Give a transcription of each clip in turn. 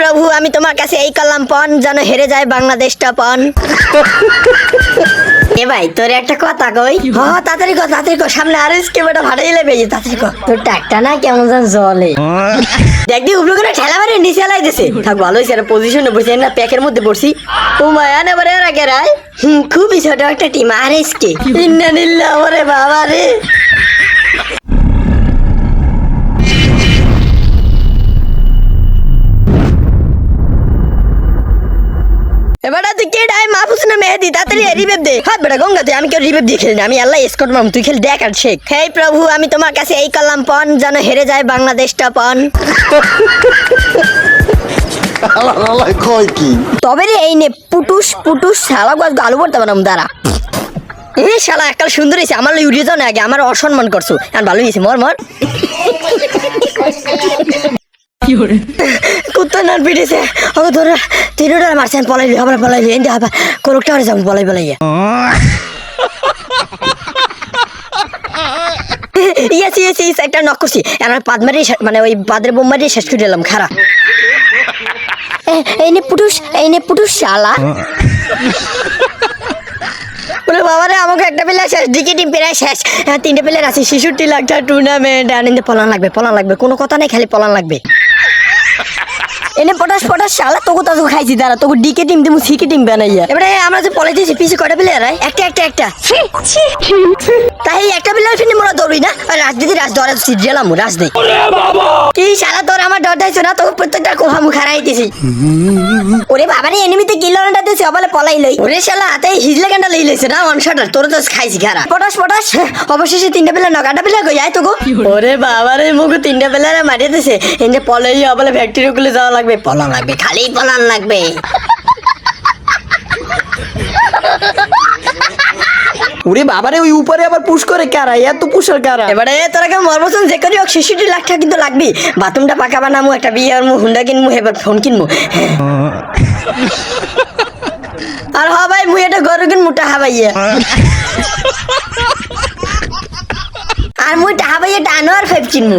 প্রভু আমি তোমার কাছে এই করলাম পণ যেন হেরে যায় বাংলাদেশটা পণ। এ ভাই তোর একটা কথা কই? হ তাড়াতাড়ি কর তাড়াতাড়ি কর সামনে আর এসকে বেটা ভাড়াই লেবে তাড়াতাড়ি কর তোর টাকটা না কেমন যেন জলে দেখ দি উপরে করে ঠেলা মারে নিচে লাই দিছে। থাক ভালো হয়েছে পজিশনে বসে না প্যাকের মধ্যে পড়ছি ও মায়া না বারে আগে রায় হুম খুবই ছোট একটা টিম আর এসকে। ইন্না নিল্লা ওরে বাবা রে এবারে তুই কে মাহফুজ না, মেহেদি, তাড়াতাড়ি রিবেব দে। হ্যাঁ বেটা গঙ্গা তুই আমি কেউ রিবেব দিয়ে খেলি না, আমি আল্লাহ এসকট মাম তুই খেল, দেখ আর শেখ। হেই প্রভু, আমি তোমার কাছে এই করলাম পণ, যেন হেরে যায় বাংলাদেশটা পণ। কয় কি তবে রে, এই নে, পুটুস পুটুস, শালা গাছ আলু পড়তে পারলাম দাঁড়া। এ শালা একটা সুন্দর হয়েছে, আমার ইউরিয়া যাও না আগে, আমার অসম্মান করছ। আর ভালো হয়েছে, মর মর। কুত্তা নার পিটিছে ও তোরা তিনটা আবার আবার আর পলাই ইয়েস ইয়েস ইয়েস একটা নক করছি। মানে ওই শেষ করে দিলাম এই নে পুটুস, এই নে পুটুস, শালা। বলে, বাবারে, আমাকে একটা প্লেয়ার শেষ ডিকি টিম শেষ। হ্যাঁ তিনটে প্লেয়ার আছে ছেষট্টি লাখ টুর্নামেন্ট আনন্দে পলান লাগবে পলান লাগবে। কোনো কথা নেই, খালি পলান লাগবে। এনে পটাশ পটাশ, শালা, তোকে তো খাইছি, দাঁড়া, তোকে ডিকে টিম দিমু, সিকে টিম বানাইয়া এবারে আমরা যে পলাইতেছি পিছে কয়টা প্লেয়ার একটা একটা একটা। তাই একটা প্লেয়ার ফিনি মোরা দৌড়ি না? আর, রাজনীতি, রাজ দৌড়া সিট গেলাম রাজনীতি কি শালা, তোর আমার ডর দাইছো না? তোকে প্রত্যেকটা কোহা মুখ হারাইতেছি ওরে বাবা রে এনিমিতে কিলোটা দিছে অবলে পলাই লই। ওরে শালা হাতে হিজলে গান্ডা লই লইছে না? ওয়ান শটার তোর তো খাইছি, খারা। পটাশ পটাশ, অবশেষে তিনটা বেলা নগাটা বেলা কই, আয় তো গো ওরে বাবা রে মুখ তিনটা বেলা রে মারিয়ে দিছে। এনে পলাই, অবলে ফ্যাক্টরি গুলো যাওয়া লাগবে। পলান লাগবে খালি পলান লাগবে। ওরে বাবারে ওই উপরে আবার পুশ করে কারা? এত পুষার কারা? এবারে তোরা কেমন যে করি হোক ছেষট্টি লাখ টাকা কিন্তু লাগবি। বাথরুমটা পাকা বানামু একটা বিয়ে আর মু হুন্ডা কিনমু এবার ফোন কিনমু। আর হ ভাই মুই এটা গরু কিনমু টাহা ভাইয়া। আর মুই টাহা ভাইয়া টানো আর ফাইভ কিনমু।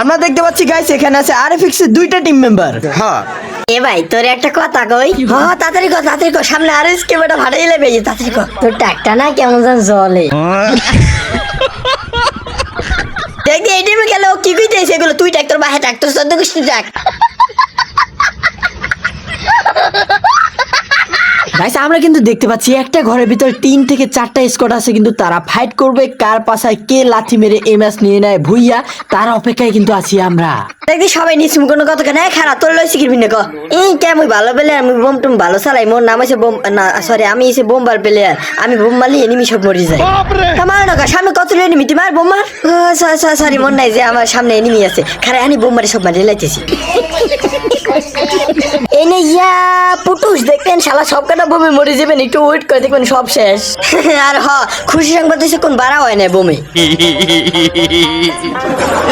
আমরা দেখতে পাচ্ছি গাইস এখানে আছে আরএফএক্স এর দুইটা টিম মেম্বার হ্যাঁ। এ ভাই তোর একটা কথা কই? হ তাড়াতাড়ি কর তাড়াতাড়ি কর সামনে আর এসকে বেটা ভাড়াই লেবে তাড়াতাড়ি কর। তোর টাকটা না কেমন যেন জলে দেখি এই টিমে গেল কি কইতেছে এগুলো? তুই টাক তোর বাহে টাক তোর সদ্য কৃষ্ণ টাক গাইস আমরা কিন্তু দেখতে পাচ্ছি একটা ঘরের ভিতর তিন থেকে চারটা স্কোয়াড আছে কিন্তু তারা ফাইট করবে কার পাশায় কে লাথি মেরে এই ম্যাচ নিয়ে নেয় ভুইয়া তার অপেক্ষায় কিন্তু আছি আমরা। দেখি সবাই নিশ্চিম কোনো কথা কেন খারাপ তোর লইছি কিরবি না ক এই কে আমি ভালো প্লেয়ার আমি বোম টুম ভালো চালাই মোর নাম আছে বোম না সরি আমি এসে বোমবার প্লেয়ার আমি বোম মারলে এনিমি সব মরে যায়। আমার না সামনে কত এনিমি তোমার বোম মার। সরি মন নাই যে আমার সামনে এনিমি আছে। খারাপ আমি বোম মারি সব মারি লাইতেছি। ইয়া, পুটুস দেখবেন শালা সব কটা বোমে মরে যাবেন, একটু ওয়েট করে দেখবেন সব শেষ। আর হ, খুশি সংবাদ হচ্ছে কোন বাড়া হয় না বোমে।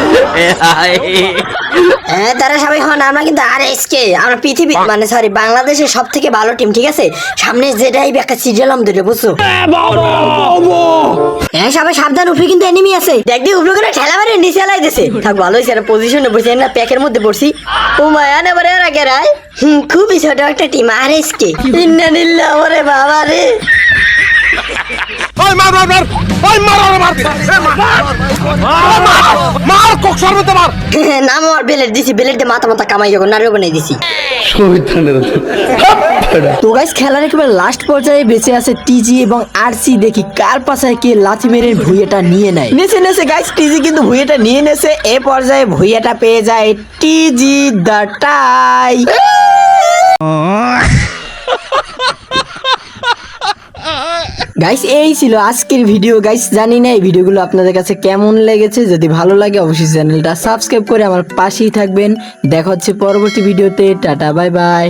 হ্যাঁ তারা সবাই হন আমরা কিন্তু আর এসকে আমরা পৃথিবী মানে সরি বাংলাদেশের সব থেকে ভালো টিম ঠিক আছে? সামনে যেটাই একটা সিরিয়ালাম ধরে বুঝছ? হ্যাঁ সবাই সাবধান উপরে কিন্তু এনিমি আছে। দেখ দি উপরে করে ঠেলা মারে নিচে লাই দিছে। থাক ভালো হয়েছে পজিশনে বসে না প্যাকের মধ্যে পড়ছি। ও মায়া না বারে আগে রায় খুবই ছোট একটা টিম আর এসকে ইন্না নিল্লা ওরে বাবা রে। ওই মার মার মার ওই মার মার মার। মার মার কক সর্বতে মার। নাম আমার বেলেট দিছি বেলেট দিয়ে মাথা মাথা কামাই যখন বানাই দিছি। তো গাইস খেলার একেবারে লাস্ট পর্যায়ে বেঁচে আছে টিজি এবং আরসি দেখি কার পাশায় কে লাথি মেরে ভুইয়াটা নিয়ে নেয়। নেছে নেছে গাইস টিজি কিন্তু ভুইয়াটা নিয়ে নেছে এ পর্যায়ে ভুইয়াটা পেয়ে যায় টিজি দ্য টাই। গাইস এই ছিল আজকের ভিডিও গাইস জানি না এই ভিডিওগুলো আপনাদের কাছে কেমন লেগেছে। যদি ভালো লাগে, অবশ্যই চ্যানেলটা সাবস্ক্রাইব করে আমার পাশেই থাকবেন। দেখা হচ্ছে পরবর্তী ভিডিওতে টাটা বাই বাই